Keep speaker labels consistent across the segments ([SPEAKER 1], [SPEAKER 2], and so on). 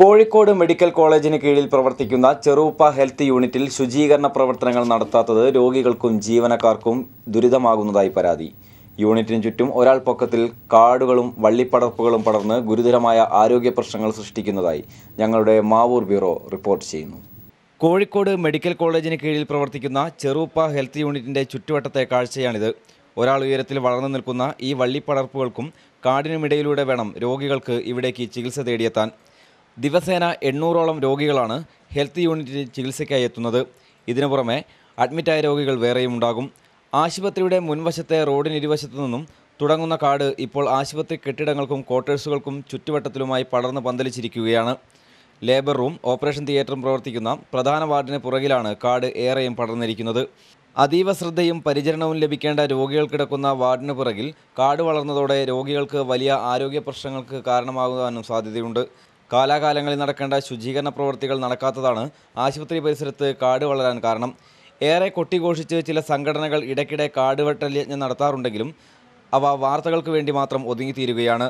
[SPEAKER 1] Kozhikode medical കോളേജിന് കീഴിൽ പ്രവർത്തിക്കുന്ന ചെറുപ്പ ഹെൽത്ത് യൂണിറ്റിൽ ശുചീകരണ പ്രവർത്തനങ്ങൾ നടത്താത്തത് രോഗികൾക്കും ജീവനക്കാർക്കും ദുരിതമാകുന്നതായി പരാതി. യൂണിറ്റിന് ചുറ്റും ഒരാൾ പൊക്കത്തിൽ കാടുകളും വള്ളിപ്പടർപ്പുകളും പടർന്ന് ഗുരുതരമായ ആരോഗ്യ പ്രശ്നങ്ങൾ സൃഷ്ടിക്കുന്നതായി ഞങ്ങളുടെ മാവൂർ ബ്യൂറോ റിപ്പോർട്ട് ചെയ്യുന്നു. കോഴിക്കോട് മെഡിക്കൽ കോളേജിന് കീഴിൽ പ്രവർത്തിക്കുന്ന ചെറുപ്പ ഹെൽത്ത് യൂണിറ്റിന്റെ ചുറ്റുവട്ടത്തെ കാഴ്ചയാണിത്. ഒരാൾ ഉയരത്തിൽ വളർന്നു നിൽക്കുന്ന ഈ വള്ളിപ്പടർപ്പുകൾക്കും കാടിനുമിടയിലൂടെ വേണം രോഗികൾക്ക് ഇവിടേക്ക് ചികിത്സ തേടിയെത്താൻ. ദിവസേന എണ്ണൂറോളം രോഗികളാണ് ഹെൽത്ത് യൂണിറ്റിൽ ചികിത്സയ്ക്കായി എത്തുന്നത്. ഇതിനു പുറമെ അഡ്മിറ്റായ രോഗികൾ വേറെയും ഉണ്ടാകും. ആശുപത്രിയുടെ മുൻവശത്തെ റോഡിനിരുവശത്തു നിന്നും തുടങ്ങുന്ന കാട് ഇപ്പോൾ ആശുപത്രി കെട്ടിടങ്ങൾക്കും ക്വാർട്ടേഴ്സുകൾക്കും ചുറ്റുവട്ടത്തിലുമായി പടർന്ന് പന്തലിച്ചിരിക്കുകയാണ്. ലേബർ റൂം ഓപ്പറേഷൻ തിയേറ്ററും പ്രവർത്തിക്കുന്ന പ്രധാന വാർഡിന് പുറകിലാണ് കാട് ഏറെയും പടർന്നിരിക്കുന്നത്. അതീവ ശ്രദ്ധയും പരിചരണവും ലഭിക്കേണ്ട രോഗികൾ കിടക്കുന്ന വാർഡിന് പുറകിൽ കാട് വളർന്നതോടെ രോഗികൾക്ക് വലിയ ആരോഗ്യ പ്രശ്നങ്ങൾക്ക് കാരണമാകുവാനും സാധ്യതയുണ്ട്. കാലാകാലങ്ങളിൽ നടക്കേണ്ട ശുചീകരണ പ്രവൃത്തികൾ നടക്കാത്തതാണ് ആശുപത്രി പരിസരത്ത് കാട് വളരാൻ കാരണം. ഏറെ കൊട്ടിഘോഷിച്ച് ചില സംഘടനകൾ ഇടയ്ക്കിടെ കാട് വെട്ടൽ യജ്ഞം നടത്താറുണ്ടെങ്കിലും അവ വാർത്തകൾക്ക് വേണ്ടി മാത്രം ഒതുങ്ങിത്തീരുകയാണ്.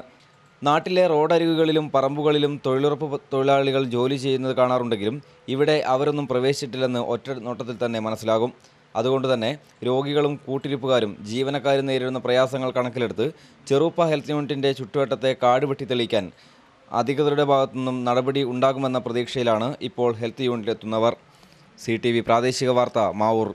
[SPEAKER 1] നാട്ടിലെ റോഡരികുകളിലും പറമ്പുകളിലും തൊഴിലുറപ്പ് തൊഴിലാളികൾ ജോലി ചെയ്യുന്നത് കാണാറുണ്ടെങ്കിലും ഇവിടെ അവരൊന്നും പ്രവേശിച്ചിട്ടില്ലെന്ന് ഒറ്റ നോട്ടത്തിൽ തന്നെ മനസ്സിലാകും. അതുകൊണ്ട് തന്നെ രോഗികളും കൂട്ടിരിപ്പുകാരും ജീവനക്കാരും നേരിടുന്ന പ്രയാസങ്ങൾ കണക്കിലെടുത്ത് ചെറുപ്പ ഹെൽത്ത് യൂണിറ്റിന്റെ ചുറ്റുവട്ടത്തെ കാട് വെട്ടി തെളിയിക്കാൻ അധികൃതരുടെ ഭാഗത്തുനിന്നും നടപടി ഉണ്ടാകുമെന്ന പ്രതീക്ഷയിലാണ് ഇപ്പോൾ ഹെൽത്ത് യൂണിറ്റിലെത്തുന്നവർ. സി ടി വി പ്രാദേശിക വാർത്ത മാവൂർ.